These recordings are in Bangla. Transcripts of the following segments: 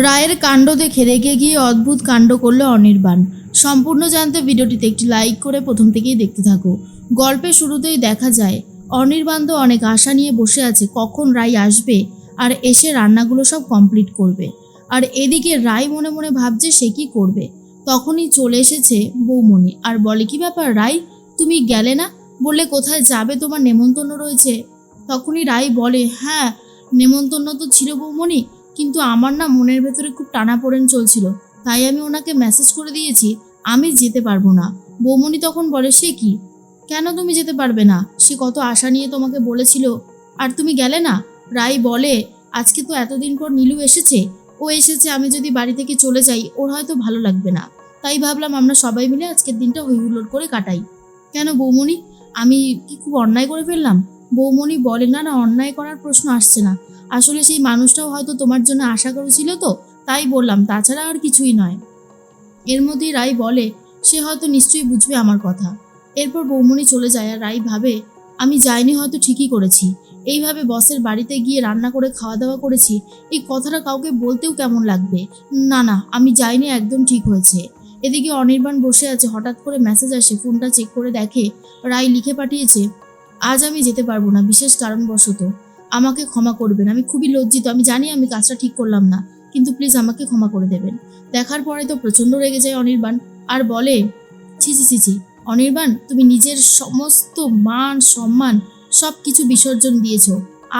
রায়ের কাণ্ড দেখে রেগে গিয়ে অদ্ভুত কাণ্ড করল অনির্বাণ। সম্পূর্ণ জানতে ভিডিওটিতে একটি লাইক করে প্রথম থেকেই দেখতে থাকো। গল্পের শুরুতেই দেখা যায়, অনির্বাণ তো অনেক আশা নিয়ে বসে আছে কখন রায় আসবে আর এসে রান্নাগুলো সব কমপ্লিট করবে। আর এদিকে রায় মনে মনে ভাবছে সে কি করবে। তখনই চলে এসেছে বৌমণি আর বলে, কি ব্যাপার রায়? তুমি গেলে না? বললে, কোথায় যাবে তোমার নেমন্তন্ন রয়েছে? তখনই রায় বলে হ্যাঁ নেমন্তন্ন তো ছিল বৌমণি কিন্তু আমার না মনের ভেতরে খুব টানাপোড়েন চলছিল। তাই আমি ওনাকে মেসেজ করে দিয়েছি, আমি যেতে পারব না। বৌমণি তখন বলে, সে কি? কেন তুমি যেতে পারবে না? সে কত আশা নিয়ে তোমাকে বলেছিল। আর তুমি গেলে না? রাই বলে, আজকে তো এতদিন পর নীলু এসেছে। ও এসেছে, আমি যদি বাড়ি থেকে চলে যাই, ওর হয়তো ভালো লাগবে না। তাই ভাবলাম আমরা সবাই মিলে আজকের দিনটা হইহুল্লোড় করে কাটাই। কেন বৌমণি? আমি কি খুব অন্যায় করে ফেললাম? বৌমণি বলে, না না, অন্যায় করার প্রশ্ন আসছে না। আসলে সেই মানুষটাও হয়তো তোমার জন্য আশা করেছিল তো, তাই বললাম, তাছাড়া আর কিছুই নয়। এর মধ্যেই রাই বলে, সে হয়তো নিশ্চয়ই বুঝবে আমার কথা। এরপর বৌমণি চলে যায় আর রাই ভাবে, আমি যাইনি হয়তো ঠিকই করেছি। এইভাবে বসের বাড়িতে গিয়ে রান্না করে খাওয়া দাওয়া করেছি, এই কথাটা কাউকে বলতেও কেমন লাগবে? না না, আমি যাইনি, একদম ঠিক হয়েছে। এদিকে অনির্বাণ বসে আছে, হঠাৎ করে মেসেজ আসে ফোনটা চেক করে দেখে, রাই লিখে পাঠিয়েছে, আজ আমি যেতে পারব না, বিশেষ কারণবশত। আমাকে ক্ষমা করবেন। আমি খুবই লজ্জিত। আমি জানি আমি কাজটা ঠিক করলাম না, কিন্তু প্লিজ আমাকে ক্ষমা করে দেবেন। দেখার পরে তো প্রচণ্ড রেগে যায় অনির্বাণ আর বলে, ছি ছি ছি ছি, অনির্বাণ, তুমি নিজের সমস্ত মান, সম্মান সব কিছু বিসর্জন দিয়েছ।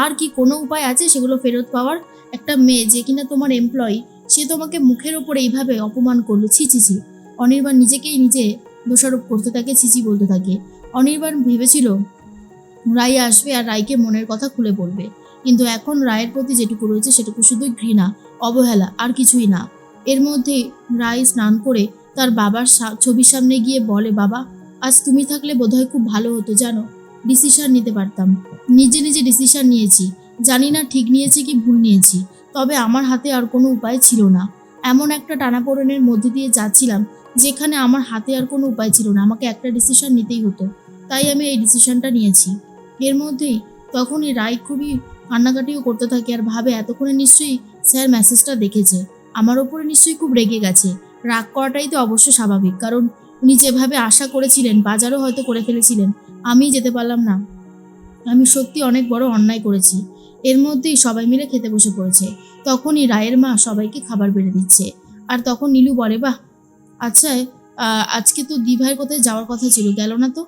আর কি কোনো উপায় আছে সেগুলো ফেরত পাওয়ার? একটা মেয়ে যে কিনা তোমার এমপ্লয়ি সে তোমাকে মুখের ওপর এইভাবে অপমান করল। ছি ছি ছি, অনির্বাণ নিজেকেই নিজে দোষারোপ করতে থাকে ছিচি বলতে থাকে। অনির্বাণ ভেবেছিল রায় আসবে আর রায়কে মনের কথা খুলে বলবে। কিন্তু এখন রায়ের প্রতি যেটুকু রয়েছে সেটুকু শুধুই ঘৃণা, অবহেলা, আর কিছুই না। এর মধ্যে রায় স্নান করে তার বাবার ছবির সামনে গিয়ে বলে, বাবা, আজ তুমি থাকলে বোধহয় খুব ভালো হতো, জানো? ডিসিশন নিতে পারতাম। নিজে নিজে ডিসিশন নিয়েছি। জানি না ঠিক নিয়েছি কি ভুল নিয়েছি। তবে আমার হাতে আর কোনো উপায় ছিল না। এমন একটা টানাপোড়েনের মধ্যে দিয়ে যাচ্ছিলাম, যেখানে আমার হাতে আর কোনো উপায় ছিল না। আমাকে একটা ডিসিশন নিতেই হতো। তাই আমি এই ডিসিশনটা নিয়েছি। এর মধ্যেই তখনই রায় খুবই কান্নাকাটিও করতে থাকে আর ভাবে এতক্ষণে নিশ্চয়ই স্যার মেসেজটা দেখেছে। আমার ওপরে নিশ্চয়ই খুব রেগে গেছে। রাগ করাটাই তো অবশ্য স্বাভাবিক, কারণ উনি যেভাবে আশা করেছিলেন, বাজারও হয়তো করে ফেলেছিলেন, আমি যেতে পারলাম না। আমি সত্যি অনেক বড় অন্যায় করেছি। এর মধ্যেই সবাই মিলে খেতে বসে পড়েছে। তখনই রায়ের মা সবাইকে খাবার বেড়ে দিচ্ছে। আর তখন নীলু বলে, বাহ আচ্ছা আজকে তো দিভাইয়ের কোথায় যাওয়ার কথা ছিল, গেল না তো?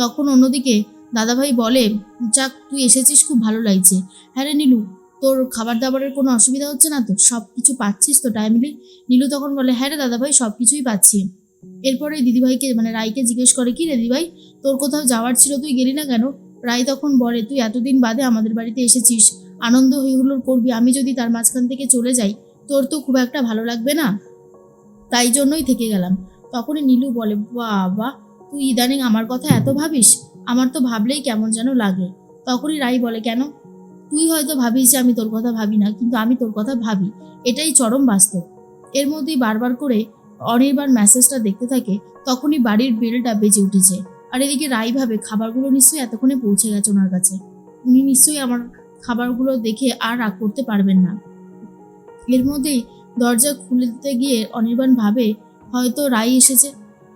তখন অন্যদিকে দাদাভাই বলে, যাক, তুই এসেছিস, খুব ভালো লাগছে। হ্যাঁ রে নীলু, তোর খাবার দাবারের কোনো অসুবিধা হচ্ছে না তো? সব কিছু পাচ্ছিস তো টাইমলি নীলু তখন বলে হ্যাঁ রে দাদাভাই সব কিছুই পাচ্ছি। এরপরে দিদিভাইকে মানে রাইকে জিজ্ঞেস করে, কি রে দিদিভাই, তোর কোথাও যাওয়ার ছিল, তুই গেলি না কেন? রাই তখন বলে, তুই এতদিন বাদে আমাদের বাড়িতে এসেছিস। আনন্দ হইহুল্লোড় করবি। আমি যদি তার মাঝখান থেকে চলে যাই, তোর তো খুব একটা ভালো লাগবে না? তাই জন্যই থেকে গেলাম। তখনই নীলু বলে বাবা তুই ইদানিং আমার কথা এত ভাবিস? আমার তো ভাবলেই কেমন যেন লাগে। তখনই রাই বলে, কেন? তুই হয়তো ভাবিস যে আমি তোর কথা ভাবি না, কিন্তু আমি তোর কথা ভাবি। এটাই চরম বাস্তব। এর মধ্যেই বারবার করে অনির্বাণ মেসেজটা দেখতে থাকে, তখনই বাড়ির বেলটা বেজে উঠেছে। আর এদিকে রাই ভাবে, খাবারগুলো নিশ্চয়ই এতক্ষণে পৌঁছে গেছে ওনার কাছে। উনি নিশ্চয়ই আমার খাবারগুলো দেখে আর রাগ করতে পারবেন না। এর মধ্যেই দরজা খুলে দিতে গিয়ে অনির্বাণ ভাবে, হয়তো রাই এসেছে।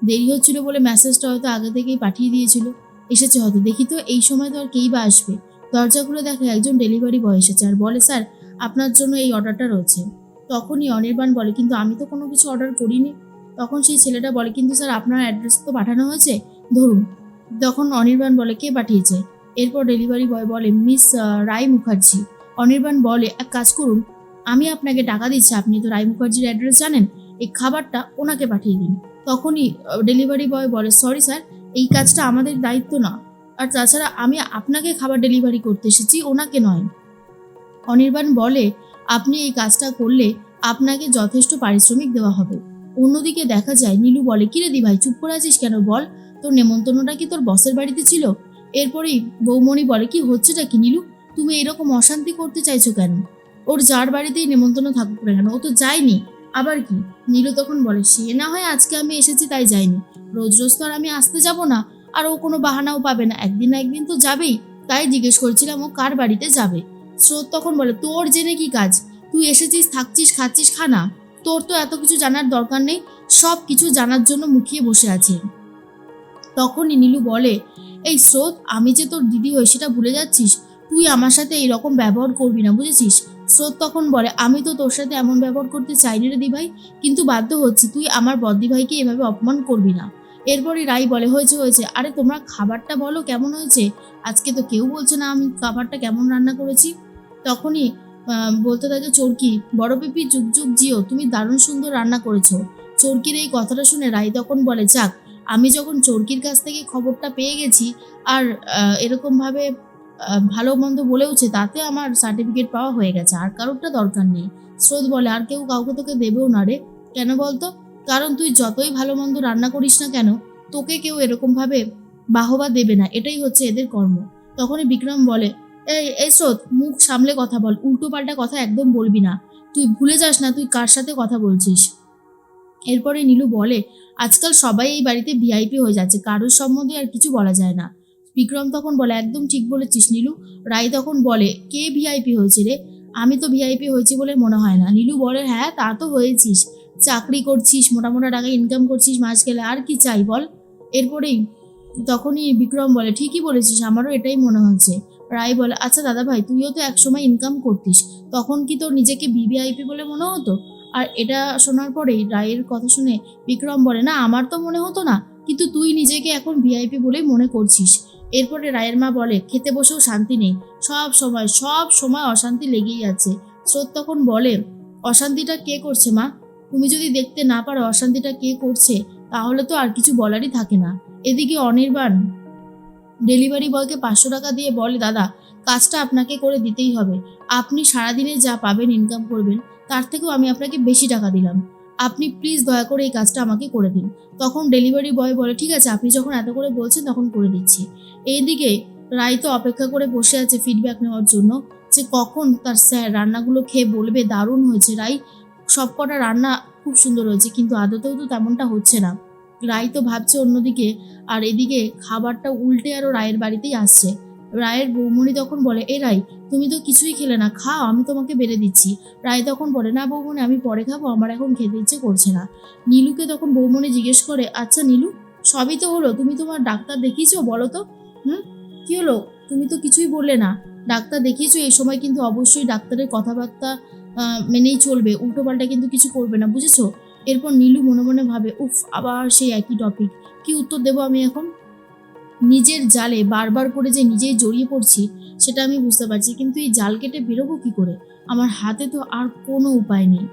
দেরি হচ্ছিল বলে মেসেজটা হয়তো আগে থেকেই পাঠিয়ে দিয়েছিল। এসেছে হয়তো। দেখি তো, এই সময় তো আর কেই বা আসবে। দরজা খুলে দেখে একজন ডেলিভারি বয় এসেছে আর বলে, স্যার, আপনার জন্য এই অর্ডারটা রয়েছে। তখনই অনির্বাণ বলে, কিন্তু আমি তো কোনো কিছু অর্ডার করিনি। তখন সেই ছেলেটা বলে, কিন্তু স্যার, আপনার অ্যাড্রেস তো পাঠানো হয়েছে? ধরুন। তখন অনির্বাণ বলে, কে পাঠিয়েছে? এরপর ডেলিভারি বয় বলে, মিস রায় মুখার্জি। অনির্বাণ বলে, এক কাজ করুন, আমি আপনাকে টাকা দিচ্ছি। আপনি তো রায় মুখার্জির অ্যাড্রেস জানেন, এই খাবারটা ওনাকে পাঠিয়ে দিন। তখনই ডেলিভারি বয় বলে, সরি স্যার এই কাজটা আমাদের দায়িত্ব না। আর তাছাড়া আমি আপনাকে খাবার ডেলিভারি করতে এসেছি, ওনাকে নয়। অনির্বাণ বলে, আপনি এই কাজটা করলে আপনাকে যথেষ্ট পারিশ্রমিক দেওয়া হবে। অন্যদিকে দেখা যায়, নীলু বলে কিরে দি ভাই চুপ করে আছিস কেন? বল, তোর নেমন্তন্নটা কি তোর বসের বাড়িতে ছিল? এরপরেই বৌমণি বলে, কি হচ্ছেটা কি নীলু? তুমি এরকম অশান্তি করতে চাইছো কেন? ওর যার বাড়িতেই নেমন্তন্ন থাকুক না কেন, ও তো যায়নি। আবার কি? নীলু তখন বলে, সে না হয় আজকে আমি এসেছি তাই যাইনি। রোজ রোজ তো আর আমি আসতে যাব না, আর ও কোনো বাহানাও পাবে না। একদিন না একদিন তো যাবেই। তাই জিজ্ঞেস করছিলাম, ও কার বাড়িতে যাবে? স্রোত তখন বলে, তোর জেনে কি কাজ? তুই এসেছিস, থাকছিস, খাচ্ছিস খানা তোর তো এত কিছু জানার দরকার নেই, সব কিছু জানার জন্য মুখিয়ে বসে আছে। তখনই নীলু বলে, এই স্রোত, আমি যে তোর দিদি হই সেটা ভুলে যাচ্ছিস? তুই আমার সাথে এই রকম ব্যবহার করবি না, বুঝেছিস? স্রোত তখন বলে, আমি তো তোর সাথে এমন ব্যবহার করতে চাইনি রে দিভাই, কিন্তু বাধ্য হচ্ছি তুই আমার বদ্দি ভাইকে এভাবে অপমান করবি না। এরপরে রাই বলে, হয়েছে হয়েছে। আরে, তোমরা খাবারটা বলো, কেমন হয়েছে? আজকে তো কেউ বলছে না আমি খাবারটা কেমন রান্না করেছি। তখনই বলতে থাকে চরকি, বড় পিপি, যুগ যুগ, জিও, তুমি দারুণ সুন্দর রান্না করেছ। চরকির এই কথাটা শুনে রাই তখন বলে, যাক, আমি যখন চরকির কাছ থেকে খবরটা পেয়ে গেছি, আর এরকমভাবে ভালো মন্দ বলেওছে, তাতে আমার সার্টিফিকেট পাওয়া হয়ে গেছে, আর কারোরটা দরকার নেই। স্রোত বলে, আর কেউ কাউকে তোকে দেবেও না রে। কেন বলতো? কারণ তুই যতই ভালো মন্দ রান্না করিস না কেন, তোকে কেউ এরকমভাবে বাহবা দেবে না, এটাই হচ্ছে এদের কর্ম। তখনই বিক্রম বলে, এই এই স্রোত, মুখ সামলে কথা বল উল্টো পাল্টা কথা একদম বলবি না। তুই ভুলে যাস না তুই কার সাথে কথা বলছিস? এরপরে নীলু বলে, আজকাল সবাই এই বাড়িতে ভিআইপি হয়ে যাচ্ছে, কারোর সম্বন্ধে আর কিছু বলা যায় না। বিক্রম তখন বলে, একদম ঠিক বলেছিস নীলু। রাই তখন বলে, কে ভিআইপি হয়েছে রে? আমি তো ভিআইপি হয়েছি বলে মনে হয় না। নীলু বলে হ্যাঁ তা তো হয়েছিস। চাকরি করছিস, মোটা মোটা টাকা ইনকাম করছিস, মাস গেলে আর কি চাই বল? এরপরেই তখনই বিক্রম বলে, ঠিকই বলেছিস, আমারও এটাই মনে হচ্ছে। রায় বলে আচ্ছা দাদা ভাই, তুইও তো একসময় ইনকাম করতিস। তখন কি তোর নিজেকে ভিভিআইপি বলে মনে হতো? আর এটা শোনার পরেই রায়ের কথা শুনে বিক্রম বলে, না, আমার তো মনে হতো না, কিন্তু তুই নিজেকে এখন ভিআইপি বলেই মনে করছিস। এরপরে রায়ের মা বলে, খেতে বসেও শান্তি নেই। সব সময় সব সময় অশান্তি লেগেই আছে। স্রোত তখন বলে, অশান্তিটা কে করছে মা? তুমি যদি দেখতে না পারো অশান্তিটা কে করছে, তাহলে তো আর কিছু বলারই থাকে না। এদিকে অনির্বাণ ডেলিভারি বয়কে পাঁচশো টাকা দিয়ে বলে, দাদা, কাজটা আপনাকে করে দিতেই হবে। আপনি সারাদিনে যা পাবেন, ইনকাম করবেন, তার থেকেও আমি আপনাকে বেশি টাকা দিলাম। আপনি প্লিজ দয়া করে এই কাজটা আমাকে করে দিন। তখন ডেলিভারি বয় বলে, ঠিক আছে, আপনি যখন এত করে বলছেন তখন করে দিচ্ছি। এইদিকে রাই তো অপেক্ষা করে বসে আছে ফিডব্যাক নেওয়ার জন্য যে কখন তার স্যার রান্নাগুলো খেয়ে বলবে, দারুণ হয়েছে। রাই সবকটা রান্না খুব সুন্দর হয়েছে, কিন্তু আদতেও তো তেমনটা হচ্ছে না। রাই তো ভাবছে অন্যদিকে, আর এদিকে খাবারটা উল্টে আরও রায়ের বাড়িতেই আসছে। রায়ের বৌমণি তখন বলে, এ রাই তুমি তো কিছুই খেলে না, খাও, আমি তোমাকে বেড়ে দিচ্ছি। রায় তখন বলে, না বৌমণি, আমি পরে খাব, আমার এখন খেতে ইচ্ছে করছে না। নীলুকে তখন বৌমণি জিজ্ঞেস করে আচ্ছা নীলু, সবই তো হলো, তুমি তোমার ডাক্তার দেখিয়েছো, বলো তো? হুম? কি হলো? তুমি তো কিছুই বললে না। ডাক্তার দেখিয়েছো, এই সময় কিন্তু অবশ্যই ডাক্তারের কথাবার্তা মেনেই চলবে, উল্টোপাল্টা কিন্তু কিছু করবে না, বুঝেছ? এরপর নীলু মনে মনে ভাবে, উফ, আবার সেই একই টপিক কি উত্তর দেবো আমি এখন? নিজের জালে বারবার করে যে নিজেই জড়িয়ে পড়ছি, সেটা আমি বুঝতে পারছি, কিন্তু এই জাল কেটে বেরোবো কি করে? আমার হাতে তো আর কোনো উপায় নেই।